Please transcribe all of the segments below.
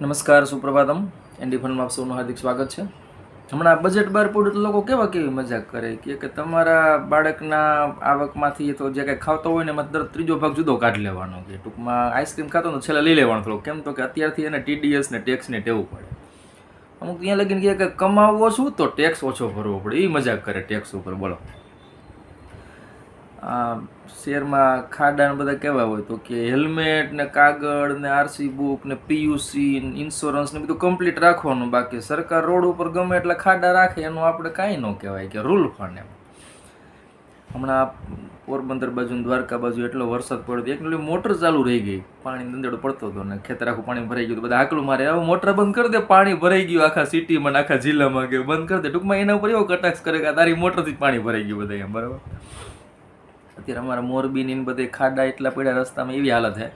નમસ્કાર, સુપ્રભાતમ. એનડી ફંડમાં આપ હાર્દિક સ્વાગત છે. હમણાં બજેટ બહાર પડ્યું લોકો કેવા કેવી મજાક કરે? કે તમારા બાળકના આવકમાંથી તો જે કંઈ ખાવતો હોય ને એમાં દર ત્રીજો ભાગ જુદો કાઢી લેવાનો કે ટૂંકમાં આઈસ્ક્રીમ ખાતો ને છેલ્લે લઈ લેવાનો થોડો કેમ તો કે અત્યારથી એને ટીડીએસ ને ટેક્સને ટેવું પડે. અમુક ત્યાં લગીને કે કમાવવો છું તો ટેક્સ ઓછો ભરવો પડે. એ મજાક કરે ટેક્સ ઉપર, બોલો. શેરમાં ખાડા ને બધા કેવા હોય તો કે હેલ્મેટ ને કાગળ ને આરસી બુક ને પીયુસી ઇન્સ્યોરન્સ ને બધું કમ્પ્લીટ રાખવાનું બાકી. સરકાર રોડ ઉપર ગમે એટલે ખાડા રાખે એનું આપણે કાંઈ ન કહેવાય કે રૂલ ફંડ એમ. હમણાં પોરબંદર બાજુ દ્વારકા બાજુ એટલો વરસાદ પડ્યો એક મોટર ચાલુ રહી ગઈ. પાણી દંદડો પડતો હતો ને ખેતર આખું પાણી ભરાઈ ગયું બધા આકલું મારે, હવે મોટર બંધ કરી દે, પાણી ભરાઈ ગયું આખા સિટીમાં આખા જિલ્લામાં કે બંધ કરી દે. ટૂંકમાં એના ઉપર એવો કટાક્ષ કરે કે તારી મોટરથી પાણી ભરાઈ ગયું બધા એમ, બરાબર? અત્યારે અમારા મોરબીની બધે ખાડા એટલા પડ્યા રસ્તામાં એવી હાલત છે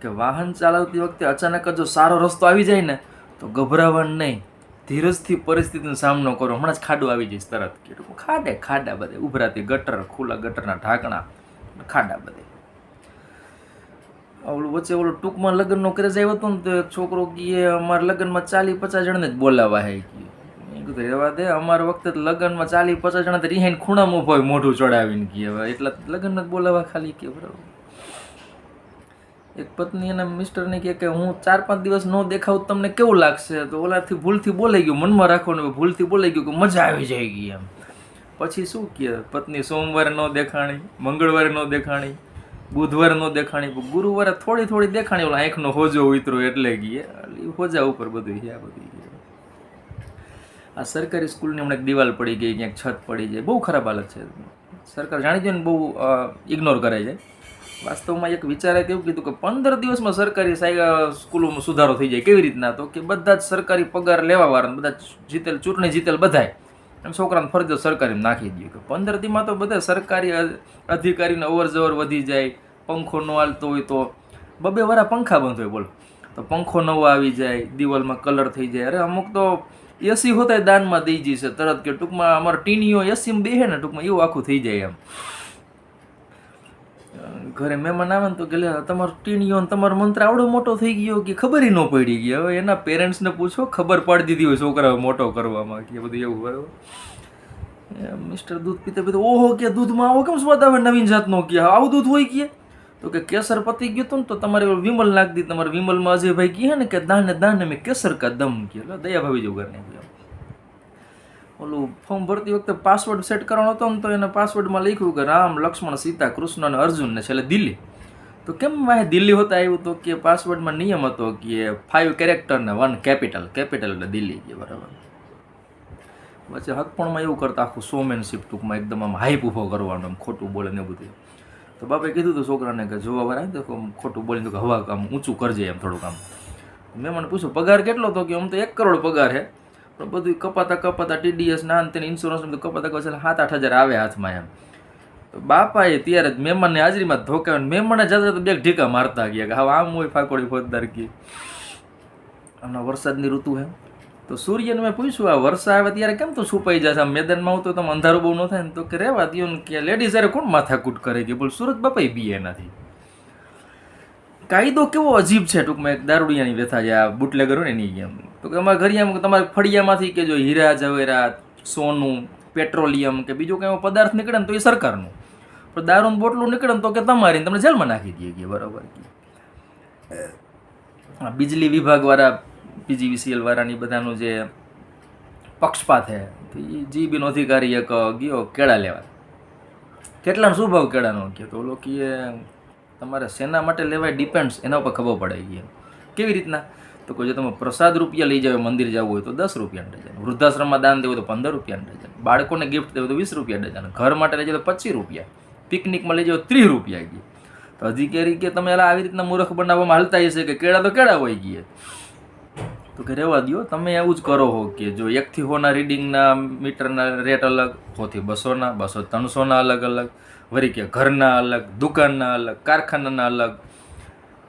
કે વાહન ચલાવતી વખતે અચાનક જ સારો રસ્તો આવી જાય ને, તો ગભરાવાનું નહીં. ધીરજથી પરિસ્થિતિનો સામનો કરો. હમણાં જ ખાડું આવી જઈશ તરત. કે ખાડે, ખાડા બધે. ઉભરાતી ગટર, ખુલ્લા ગટરના ઢાંકણા. ખાડા બધે. ઓલું વચ્ચે ઓલું ટૂંકમાં લગ્નનો ક્રેઝ આવ્યો હતો ને, તો છોકરો કે અમારા લગ્નમાં ચાલી પચાસ જણને જ બોલાવા હે. કીધું રહેવા દે. અમારા વખતે લગ્નમાં ચાલી પચાસ જણા તો રિહાઈને ખૂણામાં ઊભા હોય મોઢું ચડાવીને કહે હવે એટલા લગ્નમાં જ બોલાવા ખાલી કે બરાબર. એક પત્ની અને મિસ્ટરને કહે કે હું ચાર પાંચ દિવસ ન દેખાવું તમને કેવું લાગશે? તો ઓલાથી ભૂલથી બોલાઈ ગયું. મનમાં રાખવાનું ભૂલથી બોલાઈ ગયું કે મજા આવી જાય ગઈ એમ. પછી શું કહે પત્ની સોમવારે ન દેખાણી, મંગળવારે ન દેખાણી, બુધવારે ન દેખાણી ગુરુવારે થોડી થોડી દેખાણી. ઓલા આંખનો હોજો ઉતરો એટલે ગીએ. હોજા ઉપર બધું છે બધું. આ સરકારી સ્કૂલની હમણાં એક દિવાલ પડી ગઈ, ક્યાંક છત પડી જાય. બહુ ખરાબ હાલત છે. સરકાર જાણી જોઈને બહુ ઇગ્નોર કરે છે. વાસ્તવમાં એક વિચારે કેવું કીધું કે પંદર દિવસમાં સરકારી સ્કૂલોમાં સુધારો થઈ જાય. કેવી રીતના? તો કે બધા જ સરકારી પગાર લેવા વાળા બધા જીતેલ, ચૂંટણી જીતેલ બધાય. એમ છોકરાને ફરજો સરકારી નાખી દઈએ કે પંદર દીમાં તો બધા સરકારી અધિકારીને અવર જવર વધી જાય. પંખો ન હાલતો હોય તો બબે વારા પંખા બંધ હોય બોલો. તો પંખો નવો આવી જાય, દિવાલમાં કલર થઈ જાય. અરે અમુક તો એસી હોતા દાનમાં દઈ જશે તરત કે ટૂંકમાં અમારો ટીનીઓ એસીમાં બેહે ને ટૂંકમાં એવું આખું થઈ જાય એમ. ઘરે મહેમાન આવે ને તો કે તમારો ટીણીયો તમારો મંત્ર આવડો મોટો થઈ ગયો કે ખબર ન પડી ગઈ? હવે એના પેરેન્ટ્સને પૂછો, ખબર પાડી દીધી હોય છોકરાઓ મોટો કરવામાં કે બધું એવું બરાબર મિસ્ટર દૂધ પીતે પીતા, ઓહો કે દૂધમાં આવો કેમ સ્વાદ આવે? નવીન જાતનો કે આવું દૂધ હોય કે? તો કે કેસર પતી ગયું હતું ને તો તમારે વિમલ નાખી દી. તમારે વિમલમાં અજયભાઈ કહે ને કે દાને દાને મેં કેસર કા દમ કે દયા ભાવી જેવું કહ્યું ઓલું ફોર્મ ભરતી વખતે પાસવર્ડ સેટ કરવાનો હતો ને તો એને પાસવર્ડમાં લખ્યું કે રામ, લક્ષ્મણ, સીતા, કૃષ્ણ અને અર્જુન ને છેલ્લે દિલ્હી. તો કેમ વાહે દિલ્હી હોતા આવ્યું તો કે પાસવર્ડમાં નિયમ હતો કે ફાઇવ કેરેક્ટર ને વન કેપિટલ કેપિટલ એટલે દિલ્હી કે બરાબર. વચ્ચે હકપણમાં એવું કરતા આખું શોમેનશીપ ટૂંકમાં એકદમ આમ હાઈપ ઊભો કરવાનો, આમ ખોટું બોલે ને બધું. તો બાપે કીધું હતું છોકરાને કે જોવા વાળા તો ખોટું બોલી દઉં કે હવા કામ ઊંચું કરજે એમ થોડુંક આમ. મેં મને પૂછ્યું, પગાર કેટલો તો? કે, આમ તો એક કરોડ પગાર છે પણ બધું કપાતા કપાતા ટીડીએસ ના તેને ઇન્સ્યોરન્સ બધું કપાતા કપાતા સાત આઠ હજાર આવે હાથમાં એમ. તો બાપાએ ત્યારે જ મહેમાનને હાજરીમાં ધોકાવે મહેમાને જતા બે ઢીકા મારતા ગયા કે, હવે આમ હોય ફાકોડી ફોજદાર કી. હમણાં વરસાદની ઋતુ હે. તો સૂર્યને મેં પૂછ્યું, આ વર્ષા આવે ત્યારે કેમ તો છુપાઈ જશે આમ મેદાનમાં હું તો તમે અંધારું બહુ ન થાય ને? તો કે રહેવા દો કે લેડીઝ અરે કોણ માથાકૂટ કરે? કે બોલ, સુરત બાપાઈ બીએ એનાથી કાયદો કેવો અજીબ છે, ટૂંકમાં એક દારૂડિયાની વ્યથા છે આ બુટલેગરો ને એની એમ તો કે અમારા ઘરિયામાં તમારે ફળિયામાંથી કે જો હીરા, જવેરાત, સોનું, પેટ્રોલિયમ કે બીજો કંઈ પદાર્થ નીકળે ને તો એ સરકારનું. પણ દારૂનું બોટલું નીકળે ને તો કે તમારી તમને જેલમાં નાખી દઈએ કે બરાબર આ બિજલી વિભાગવાળા પીજીવીસીએલ વાળાની બધાનું જે પક્ષપાત તો એ બિન અધિકારી એક ગયો કેળા લેવા. કેટલાનો શું ભાવ કેળાનો? કે તો લોકોએ કીએ તમારે શેના માટે લેવાય ડિપેન્ડ્સ એના ઉપર ખબર પડે ગઈ કેવી રીતના? તો કોઈ જો તમે પ્રસાદ રૂપિયા લઈ જાવ મંદિર જવું હોય તો દસ રૂપિયા ડઝન. વૃદ્ધાશ્રમમાં દાન દેવું તો પંદર રૂપિયા ડઝન. બાળકોને ગિફ્ટ દેવું તો વીસ રૂપિયા ડઝન. ઘર માટે લઈ જાવ તો પચીસ રૂપિયા. પિકનિકમાં લઈ જાવ ત્રીસ રૂપિયા ગઈ તો અધિકારી કે તમે આવી રીતના મૂર્ખ બનાવવામાં હાલતા હશે કે કેળા તો કેળા હોય ગઈ તો કે રહેવા દો તમે એવું જ કરો હો કે જો એકથી હોના રીડિંગના મીટરના રેટ અલગ, હોથી બસોના, બસો ત્રણસોના અલગ અલગ વળી કે ઘરના અલગ, દુકાનના અલગ, કારખાનાના અલગ.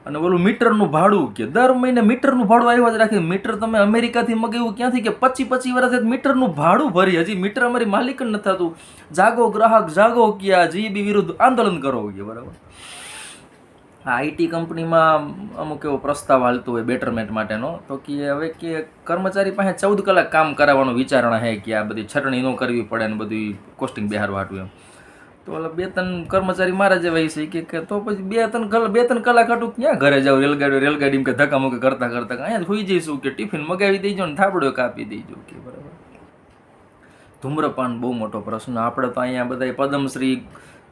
અને ઓલું મીટરનું ભાડું કે દર મહિને મીટરનું ભાડું આવ્યા જ રાખી, મીટર તમે અમેરિકાથી મગાવ્યું ક્યાંથી કે પચી પચી વર્ષે મીટરનું ભાડું ભરી, હજી મીટર અમારી માલિક નથી થતું. જાગો ગ્રાહક, જાગો ક્યાં, જીબી વિરુદ્ધ આંદોલન કરો, કે બરાબર. આઈટી કંપનીમાં અમુક એવો પ્રસ્તાવ હાલતો હોય બેટરમેન્ટ માટેનો, તો કે હવે કે કર્મચારી પાસે ચૌદ કલાક કામ કરાવવાનો વિચારણા હે કે આ બધી છટણી ન કરવી પડે ને બધું કોસ્ટિંગ બિહારવા હાટું એમ. તો ઓલા બે ત્રણ કર્મચારી મારા જેવા છે કે તો પછી બે ત્રણ બે ત્રણ કલાક હાટું ક્યાં ઘરે જાવ રેલગાડી રેલગાડીમાં કે ધક્કા મુક્કા કરતા કરતા અહીંયા સુઈ જઈશું કે ટિફિન મગાવી દેજો ને થાબડો કાપી દેજો કે બરાબર. ધૂમ્રપાન બહુ મોટો પ્રશ્ન. આપણે તો અહીંયા બધા પદ્મશ્રી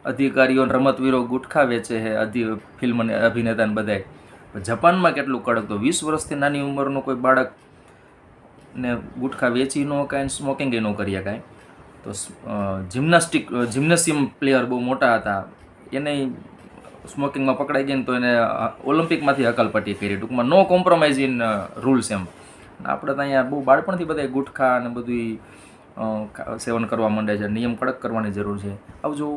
અધિકારીઓ રમતવીરો ગુટખા વેચે છે અધિ, ફિલ્મ ને અભિનેતા બધાય જપાનમાં કેટલું કડક? તો વીસ વર્ષથી નાની ઉંમરનો કોઈ બાળક ને ગુટખા વેચી ન કાંઈ સ્મોકિંગ ન કરીએ કાંઈ. તો જિમ્નાસ્ટિક જિમ્નેશિયમ પ્લેયર બહુ મોટા હતા. એને સ્મોકિંગમાં પકડાઈ ગઈને તો એને ઓલિમ્પિકમાંથી હકલપટ્ટી કરી. ટૂંકમાં નો કોમ્પ્રોમાઇઝ ઇન રૂલ્સ એમ. આપણે તો અહીંયા બહુ બાળપણથી બધા ગુટખા અને બધું સેવન કરવા માંડે છે. નિયમ કડક કરવાની જરૂર છે. આવજો